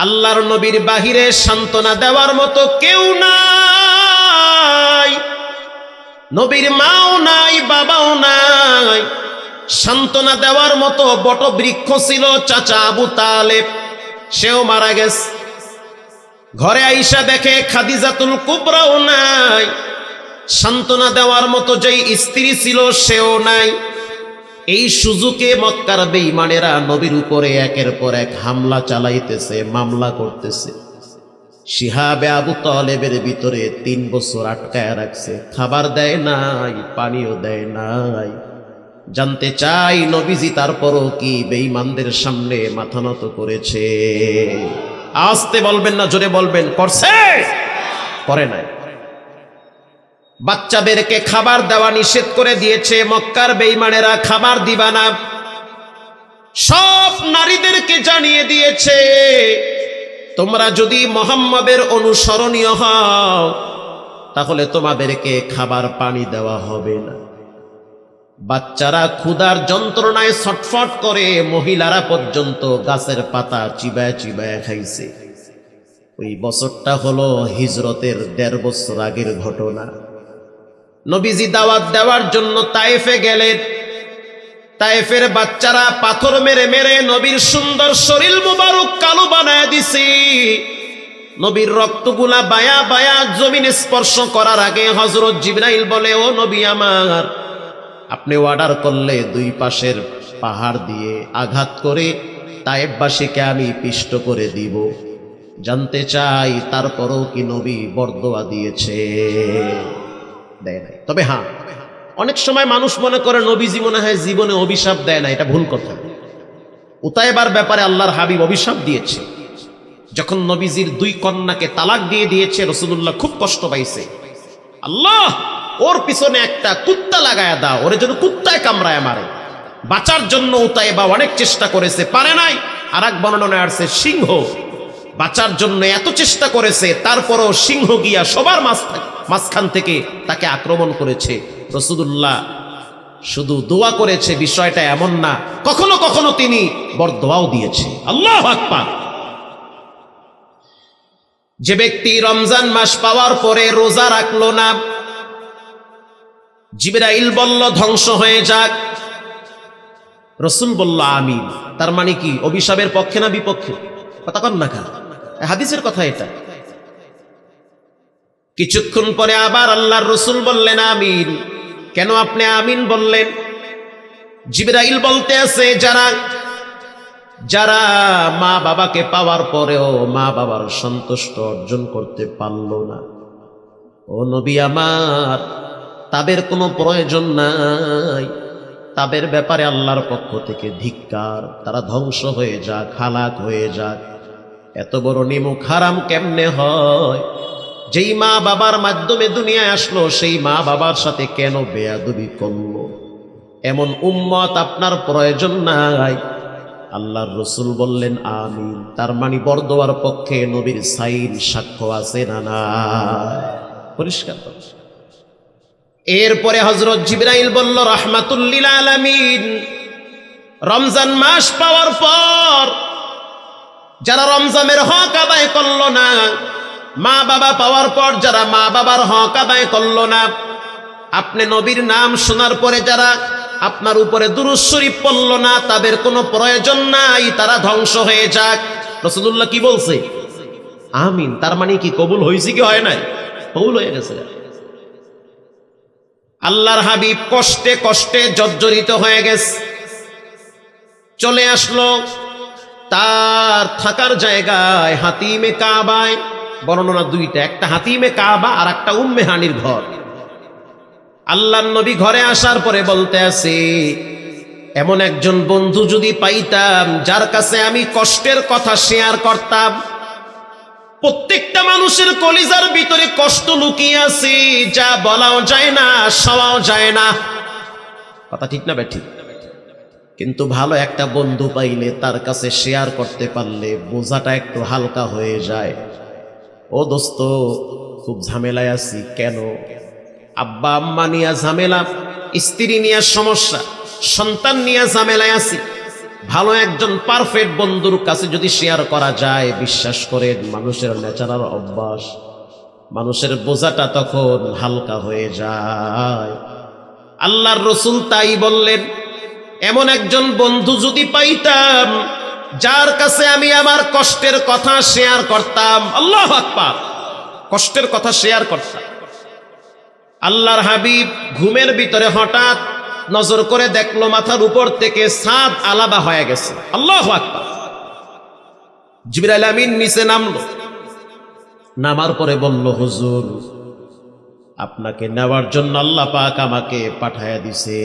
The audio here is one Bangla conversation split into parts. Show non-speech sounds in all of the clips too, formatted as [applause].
আল্লাহর নবীর বাহিরে সান্ত্বনা দেওয়ার মতো কেউ নাই। নবীর মাও নাই, বাবাও নাই। সান্ত্বনা দেওয়ার মতো বট বৃক্ষ ছিল চাচা আবু তালেব। সেও মারা গেছে। ঘরে আইসা দেখে খাদিজাতুল কুবরাও নাই। সান্ত্বনা দেওয়ার মতো যেই স্ত্রী ছিল সেও নাই। এই সুযোগে মক্কার বেঈমানেরা নবীর উপরে একের পর এক হামলা চালাইতেছে, মামলা করতেছে। শিহাবে আবু তলেবের ভিতরে তিন বছর আটকায় রাখছে। খাবার দেয় নাই, পানিও দেয় নাই। জানতে চাই নবীজি তারপরও কি বেঈমানদের সামনে মাথা নত করেছে। আসতে বলবেন না, জোরে বলবেন করছে করে নাই। বাচ্চাদেরকে খাবার দেওয়া নিষেধ করে দিয়েছে, মক্কার বেইমানেরা খাবার দিবা না। সব নারীদেরকে জানিয়ে দিয়েছে, তোমরা যদি মোহাম্মদের অনুসরণীয় হও, তাহলে তোমাদেরকে খাবার পানি দেওয়া হবে না। বাচ্চারা ক্ষুধার যন্ত্রণায় ছটফট করে, মহিলারা পর্যন্ত গাছের পাতা চিবায় চিবায় খাইছে। ওই বছরটা হলো হিজরতের দেড় বছর আগের ঘটনা। নবীজি দাওয়াত দেওয়ার জন্য তায়েফে গেলেন। তায়েফের বাচ্চারা পাথর মেরে মেরে নবীর সুন্দর শরীর মুবারক কালো বানায় দিছি। নবীর রক্তগুলা বায়া বায়া জমিন স্পর্শ করার আগে হজরত জিবরাইল বলে, ও নবী আমার, আপনি অর্ডার করলে দুই পাশের পাহাড় দিয়ে আঘাত করে তায়েববাসীকে আমি পিষ্ট করে দিব। জানতে চাই তারপরও কি নবী বরদোয়া দিয়েছে? দেয় নাই। তবে হ্যাঁ অনেক সময় মানুষ মনে করে নবীজি মনে হয় জীবনে অভিশাপ দেয় না, এটা ভুল কথা। উতায়বার ব্যাপারে আল্লাহর হাবিব অভিশাপ দিয়েছে। যখন নবীজির দুই কন্যাকে তালাক দিয়ে দিয়েছে রসুল্লাহ খুব কষ্ট পাইছে। আল্লাহ, ওর পিছনে একটা কুত্তা লাগায় দাও, ওরে যেন কুত্তায় কামড়ায় মারে। বাঁচার জন্য উতাইবা অনেক চেষ্টা করেছে, পারে নাই। আর এক বর্ণনায় আসছে, সিংহ। বাঁচার জন্য এত চেষ্টা করেছে, তারপরও সিংহ গিয়া সবার মাঝ মাঝখান থেকে তাকে আক্রমণ করেছে। রসুদুল্লাহ শুধু দোয়া করেছে, বিষয়টা এমন না, কখনো কখনো তিনি বর দোয়াও দিয়েছে। আল্লাহ আকবার। যে ব্যক্তি রমজান মাস পাওয়ার পরে রোজা রাখল না, জিবরাইল বলল, ধ্বংস হয়ে যাক। রসুল বলল আমি তার মানে কি, অভিশাপের পক্ষে না বিপক্ষে? কথা কন না হাদিসের কথা এটা। কিছুক্ষণ পরে আবার আল্লাহর রসুল বললেন, আমিন। কেন আপনি আমিন বললেন? জিবরাইল বলতে আছে, যারা যারা মা বাবাকে পাওয়ার পরেও মা বাবার সন্তুষ্ট অর্জন করতে পারল না। ও নবী আমার, তাদের কোনো প্রয়োজন নাই। তাদের ব্যাপারে আল্লাহর পক্ষ থেকে ধিক্কার। তারা ধ্বংস হয়ে যাক, হালাক হয়ে যাক। এত বড় নিমুখ হারাম কেমনে হয়? যেই মা বাবার মাধ্যমে দুনিয়ায় আসলো, সেই মা বাবার সাথে কেন বেয়াদবি করল? এমন উম্মত আপনার প্রয়োজন নাই। আল্লাহর রসুল বললেন, আমিন। তার মানে বরদোয়ার পক্ষে নবীর সাইন সাক্ষ্য আছে না না পরিষ্কার এরপরে হজরত জিবরাইল বলল, রহমাতুল্লিল আলামিন, রমজান মাস পাওয়ার পর যারা রমজানের হক আদায় করল না মা বাবা পাওয়ার পর যারা মা বাবার হক আদায় করল না, আপনি নবীর নাম শোনার পরে যারা আপনার উপরে দুরুজ শরীফ পড়ল না, তাদের কোনো প্রয়োজন নাই, তারা ধ্বংস হয়ে যাক। রসদুল্লাহ কি বলছে? আমিন। তার মানে কি কবুল হয়েছে কি হয় নাই? কবুল হয়ে গেছে। আল্লাহর হাবিব কষ্টে কষ্টে জর্জরিত হয়ে গেছে। চলে আসলো তার থাকার জায়গায় হাতিমে কাবায়। বর্ণনা দুইটা, একটা হাতিমে কাবা আর একটা উম্মে হানির ঘর। আল্লাহ নবী ঘরে আসার পরে বলতে আছে, এমন একজন বন্ধু যদি পাইতাম, যার কাছে আমি কষ্টের কথা শেয়ার করতাম, প্রত্যেকটা মানুষের কলিজার ভিতরে কষ্ট লুকিয়ে আছে, যা বলাও যায় না সওয়াও যায় না। কথা ঠিক না ঠিক কিন্তু ভালো একটা বন্ধু পাইলে তার কাছে শেয়ার করতে পারলে বোঝাটা একটু হালকা হয়ে যায়। ও দোস্ত, খুব ঝামেলায় আছি, কেন? আব্বা, আম্মা নিয়ে ঝামেলা, স্ত্রী নিয়ে সমস্যা, সন্তান নিয়ে ঝামেলায় আছি। ভালো একজন পারফেক্ট বন্ধুর কাছে যদি শেয়ার করা যায়, বিশ্বাস করেন, মানুষের ন্যাচারাল অভ্যাস, মানুষের বোঝাটা তখন হালকা হয়ে যায়। আল্লাহর রসুল তাই বললেন, এমন একজন বন্ধু যদি পাইতাম যার কাছে আমি আমার কষ্টের কথা শেয়ার করতাম। আল্লাহ আকবার। কষ্টের কথা শেয়ার করতাম। আল্লাহর হাবিব ঘুমের ভিতরে হঠাৎ নজর করে দেখল মাথার উপর থেকে সাদ আলাদা হয়ে গেছে। আল্লাহ আকবার। জিবরাইল আমিন নিচে নামলো। নামার পরে বলল হুজুর আপনাকে নেওয়ার জন্য আল্লাহ পাক আমাকে পাঠায়া দিছে।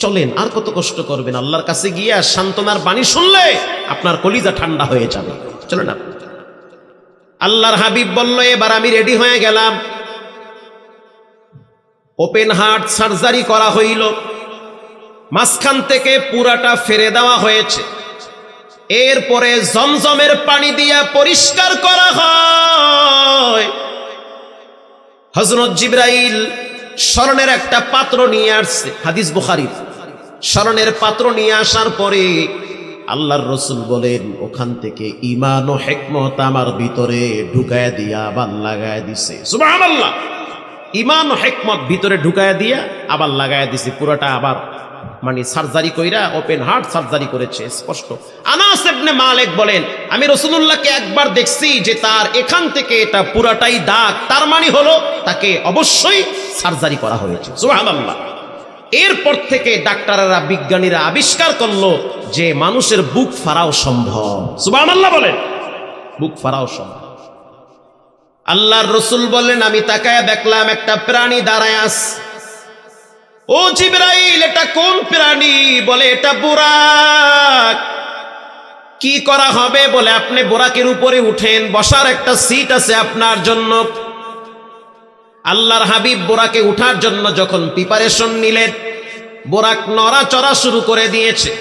চলেন, আর কত কষ্ট করবেন? আল্লাহর কাছে গিয়া সান্ত্বনার বাণী শুনলে আপনার কলিজা ঠান্ডা হয়ে যাবে। চলেন না। আল্লাহর হাবিব বলল, এবার আমি রেডি হয়ে গেলাম। ওপেন হার্ট সার্জারি করা হইল। মাঝখান থেকে পুরাটা ফেরে দেওয়া হয়েছে। এরপরে জমজমের পানি দিয়া পরিষ্কার করা হয়। হজরত জিব্রাইল স্মরণের একটা পাত্র নিয়ে আসছে, হাদিস বুখারির। স্মরণের পাত্র নিয়ে আসার পরে আল্লাহর রসুল বলেন, ওখান থেকে ইমান ও হেকমত আমার ভিতরে ঢুকায় দিয়া আবার লাগায় দিছে। সুবহানাল্লাহ! ইমান ও হেকমত ভিতরে ঢুকায় দিয়া আবার লাগায় দিছে। পুরোটা আবার মানে সার্জারি কইরা ওপেন হার্ট সার্জারি করেছে, স্পষ্ট। আনাস মালিক বলেন, আমি রসুলুল্লাহকে একবার দেখছি যে তার এখান থেকে এটা পুরাটাই দাগ, তার মানে হলো তাকে অবশ্যই সার্জারি করা হয়েছে। সুবহানাল্লাহ! এরপর থেকে ডাক্তাররা বিজ্ঞানীরা আবিষ্কার করল যে মানুষের বুক ফাড়াও সম্ভব। সুবহানাল্লাহ বলেন। বুক ফাড়াও সম্ভব। আল্লাহর রসুল বলেন আমি তাকায় দেখলাম একটা প্রাণী দাঁড়ায় আস ও জিব্রাইল এটা কোন প্রাণী? বলে এটা বুরাক। কি করা হবে? বলে আপনি বোরাকের উপরে উঠেন বসার একটা সিট আছে আপনার জন্য। আল্লাহর হাবিব বোরাকে উঠার জন্য যখন প্রিপারেশন নিলেন, বোরাক নড়াচড়া শুরু করে দিয়েছে।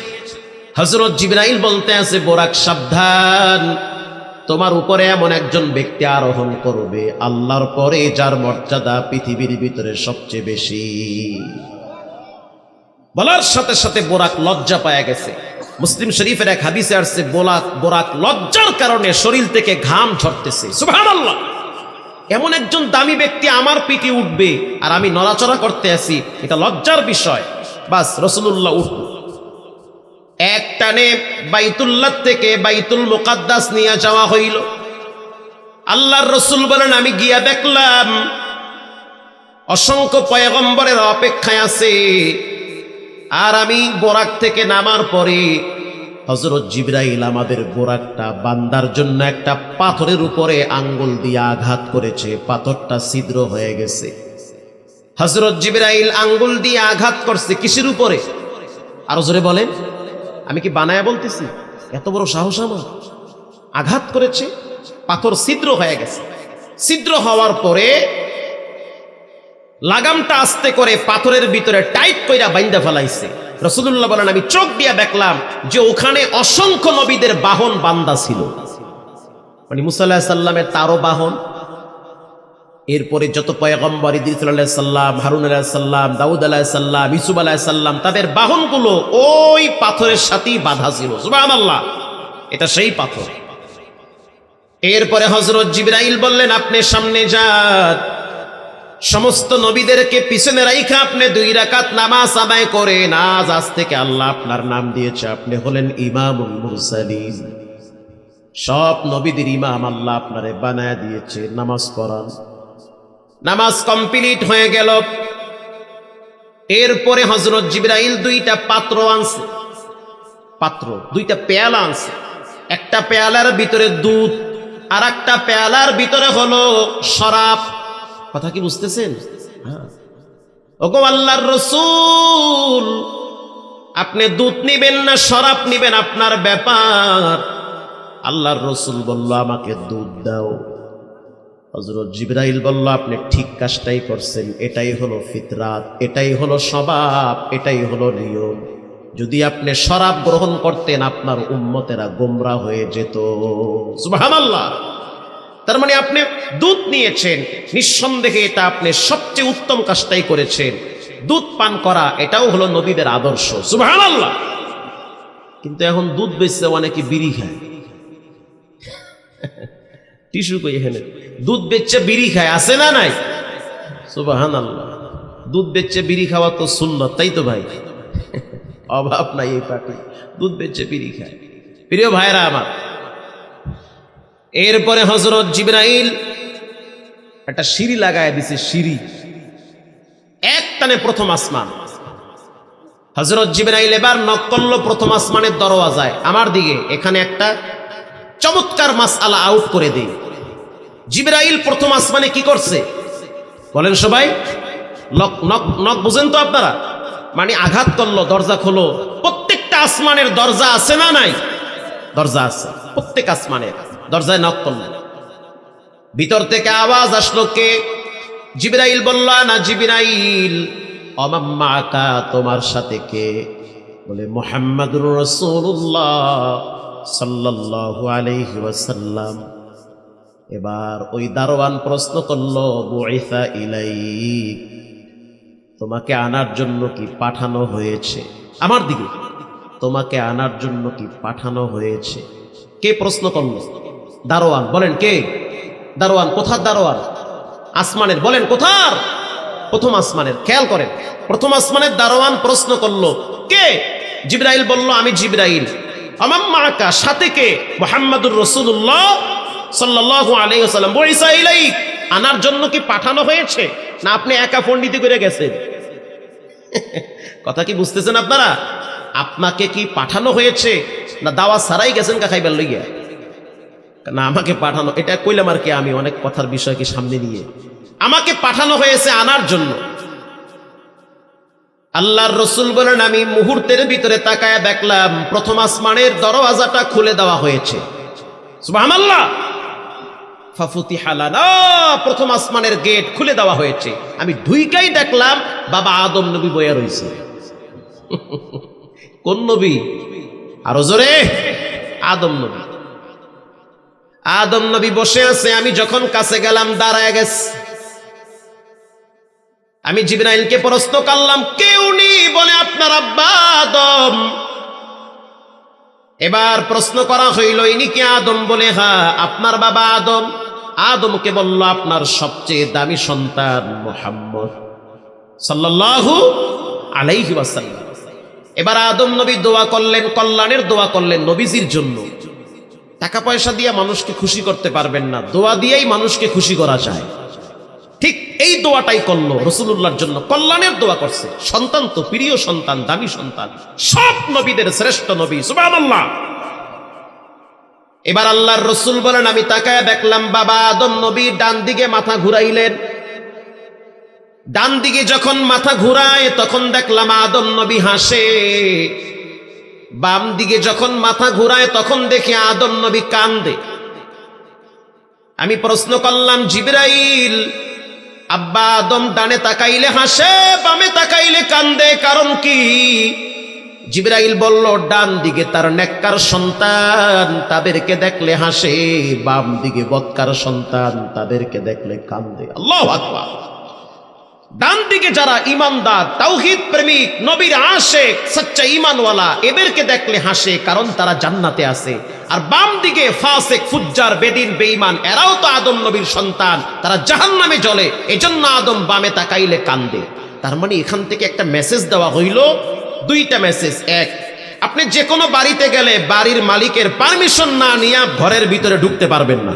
হজরত জিব্রাইল বলতে আছে, বোরাক, সাবধান। তোমার উপরে এমন একজন ব্যক্তি আরোহণ করবে, আল্লাহর পরে যার মর্যাদা পৃথিবীর ভিতরে সবচেয়ে বেশি। বলার সাথে সাথে বোরাক লজ্জা পায়া গেছে। মুসলিম শরীফের এক হাদিসে আসছে বোলাক বোরাক লজ্জার কারণে শরীর থেকে ঘাম ঝরতেছে। সুবহানাল্লাহ। এমন একজন দামি ব্যক্তি আমার পিঠে উঠবে আর আমি নড়াচড়া করতে আসি। এটা লজ্জার বিষয়। বাস রসুল্লাহ উঠল এক টানে বাইতুল্লাহ থেকে বাইতুল মোকাদ্দাস নিয়ে যাওয়া হইল। আল্লাহর রসুল বলেন, আমি গিয়া দেখলাম, অসংখ্য পয়গম্বরের অপেক্ষায় আছে। আর আমি বোরাক থেকে নামার পরে হজরত জিব্রাইল আমাদের বোরাকটা বান্দার জন্য একটা পাথরের উপরে আঙ্গুল দিয়ে আঘাত করেছে, পাথরটা ছিদ্র হয়ে গেছে। হজরত জিব্রাইল আঙ্গুল দিয়ে আঘাত করছে কিসের উপরে? আরও জোরে বলেন, আমি কি বানায়া বলতেছি? এত বড় সাহস আমার। আঘাত করেছে, পাথর ছিদ্র হয়ে গেছে। ছিদ্র হওয়ার পরে লাগামটা আস্তে করে পাথরের ভিতরে টাইট কইরা বাইন্দা ফেলাইছে। রসুল্লাহ বলেন, আমি চোখ দিয়া দেখলাম যে ওখানে অসংখ্য নবীদের বাহন বান্দা ছিল। মানে মুসাল্লাহ সাল্লামের তারও বাহন। এরপরে যত পয়গম্বর ইদিস সাল্লাম হারুন আলাহ সাল্লাম দাউদ আলাহ সাল্লাম ইসুব আলাহ সাল্লাম তাদের বাহনগুলো ওই পাথরের সাথেই বাধা ছিল। সুবাহ এটা সেই পাথর। এরপরে হজরত জিবরাইল বললেন, আপনি সামনে যান। সমস্ত নবীদেরকে পিছনে রাইখা আপনি দুই রাকাত নামাজ আদায় করেন আজ আজ থেকে আল্লাহ আপনার নাম দিয়েছে। আপনি হলেন ইমামুল মুরসালিন। সব নবীদের ইমাম আল্লাহ আপনারে বানায় দিয়েছে। নামাজ পড়ান। নামাজ কমপ্লিট হয়ে গেল। এরপরে হজরত জিব্রাইল দুইটা পাত্র আনছে। পাত্র, দুইটা পেয়ালা আনছে। একটা পেয়ালার ভিতরে দুধ আর একটা পেয়ালার ভিতরে হলো শরাব। কথা কি বুঝতেছেন? হ্যাঁ। ওগো আল্লাহর রসুল, আপনি দুধ নিবেন না শরাব নিবেন, আপনার ব্যাপার। আল্লাহর রসুল বলল, আমাকে দুধ দাও। হজরত জিব্রাইল বলল, আপনি ঠিক কাজটাই করছেন, এটাই হলো ফিতরাত, এটাই হলো স্বভাব, এটাই হলো নিয়ম। যদি আপনি শরাব গ্রহণ করতেন, আপনার উম্মতেরা গোমরা হয়ে যেত। সুবহানাল্লাহ। তার মানে আপনি দুধ নিয়েছেন, নিঃসন্দেহে এটা আপনি সবচেয়ে উত্তম কাজটাই করেছেন। দুধ পান করা, এটাও হলো নবীদের আদর্শ। সুবহানাল্লাহ! কিন্তু এখন দুধ বেচছে অনেকে বিড়ি খায়। টিস্যু কই এখানে? দুধ বেচছে বিড়ি খায়, আছে না নাই? সুবাহান আল্লাহ দুধ বেচছে বিড়ি খাওয়া তো সুন্নত, তাই তো ভাই? অভাব নাই এই পার্টি দুধ বেচছে বিড়ি খায়। প্রিয় ভাইরা আমার এরপরে হজরত জিবরাইল একটা সিঁড়ি লাগায় দিছে, সিঁড়ি। এক টানে প্রথম আসমান। হজরত জিবরাইল এবার নক করল, প্রথম আসমানের দরওয়াজায়। আমার দিকে, এখানে একটা চমৎকার মাস আলা আউট করে দেই জিবরাইল প্রথম আসমানে কি করছে? বলেন সবাই নক নক নক বুঝেন তো আপনারা? মানে আঘাত করল, দরজা খোলো। প্রত্যেকটা আসমানের দরজা আছে না নাই? দরজা আছে, প্রত্যেক আসমানের। দরজায় নক করল। ভিতর থেকে আওয়াজ আসলো কে? জিবরাইল বলল না জিবরাইল, অমাম্মাকা তোমার সাথে কে? বলে, মোহাম্মদুর রসুল্লাহ সাল্লাল্লাহু আলাইহি ওয়াসাল্লাম। এবার ওই দারোয়ান প্রশ্ন করল, বুইসা ইলাইক, তোমাকে আনার জন্য কি পাঠানো হয়েছে? আমার দিকে, তোমাকে আনার জন্য কি পাঠানো হয়েছে? কে প্রশ্ন করল? দারোয়ান, বলেন কে? দারোয়ান, কোথার দারোয়ান? আসমানের, বলেন কোথার? প্রথম আসমানের, খেয়াল করেন। প্রথম আসমানের দারোয়ান প্রশ্ন করল, কে? জিব্রাইল বলল, আমি জিব্রাইল। আমার মাকা, সাথে কে? মোহাম্মদুর রসুল্লাহ সাল্লাল্লাহু আলাইহি ওয়াসাল্লাম। বইসা ইলাইক। আনার জন্য কি পাঠানো হয়েছে? না আপনি একা পণ্ডিতি করে গেছেন? [laughs] কথা কি বুঝতেছেন আপনারা? আপনাকে কি পাঠানো হয়েছে? না দাওয়া সারাই গেছেন কা খাইবার লইয়া? না, আমাকে পাঠানো, এটা কইলাম আর কি আমি অনেক কথার বিষয়কে সামনে নিয়ে। আমাকে পাঠানো হয়েছে আনার জন্য। আল্লাহর রসুল বলেন, আমি মুহূর্তের ভিতরে তাকায় দেখলাম, প্রথম আসমানের দরওয়াজাটা খুলে দেওয়া হয়েছে। ফাফুতি প্রথম আসমানের গেট খুলে দেওয়া হয়েছে। আমি ঢুইকাই দেখলাম, বাবা আদম নবী বইয়া রয়েছে [laughs] কোন নবী? আরও জোরে! আদম নবী। আদম নবী বসে আছে, আমি যখন কাছে গেলাম, দাঁড়ায় গেছে। আমি জিবরাইলকে প্রশ্ন করলাম, কেউ নি বলে, আপনার আব্বা আদম। এবার প্রশ্ন করা হইল, ইনি কি আদম? বলে হা আপনার বাবা আদম। আদমকে বলল, আপনার সবচেয়ে দামি সন্তান মোহাম্মদ সাল্লাল্লাহু আলাইহি ওয়াসাল্লাম। এবার আদম নবী দোয়া করলেন, কল্যাণের দোয়া করলেন নবীজির জন্য। টাকা পয়সা দিয়ে মানুষকে খুশি করতে পারবেন না। দোয়া দিয়েই মানুষকে খুশি করা যায়। ঠিক এই দোয়াটাই করল রসুল্লাহর জন্য। কল্যাণের দোয়া করছে। সন্তান তো, প্রিয় সন্তান, দামি সন্তান। সব নবীদের শ্রেষ্ঠ নবী, সুবহানাল্লাহ। এবার আল্লাহর রসুল বলেন, আমি তাকায় দেখলাম, বাবা আদম নবী ডান দিকে মাথা ঘুরাইলেন। ডান দিকে যখন মাথা ঘুরায়, তখন দেখলাম আদম নবী হাসে। বাম দিকে যখন মাথা ঘুরায়, তখন দেখি আদম নবী কান্দে। আমি প্রশ্ন করলাম, জিবরাইল, আব্বা আদম ডানে তাকাইলে হাসে, বামে তাকাইলে কান্দে, কারণ কি? জিবরাইল বলল, ডান দিকে তার নেককার সন্তান, তাদেরকে দেখলে হাসে, বাম দিকে বৎকার সন্তান, তাদেরকে দেখলে কান্দে। আল্লাহ আকবার। ডান দিকে যারা ইমানদার, তাওহিদ প্রেমিক, নবীর আশেক, সচ্চা ইমানওয়ালা এদেরকে দেখলে হাসে, কারণ তারা জান্নাতে আছে। আর বাম দিকে ফাসেক, ফুজ্জার, বেদিন, বেঈমান, এরাও তো আদম নবীর সন্তান। তারা জাহান্নামে জ্বলে, এজন্য আদম বামে তাকাইলে কান্দে। তার মানে এখান থেকে একটা মেসেজ দেওয়া হইল। দুইটা মেসেজ এক, আপনি যে কোনো বাড়িতে গেলে বাড়ির মালিকের পারমিশন না নিয়ে ঘরের ভিতরে ঢুকতে পারবেন না।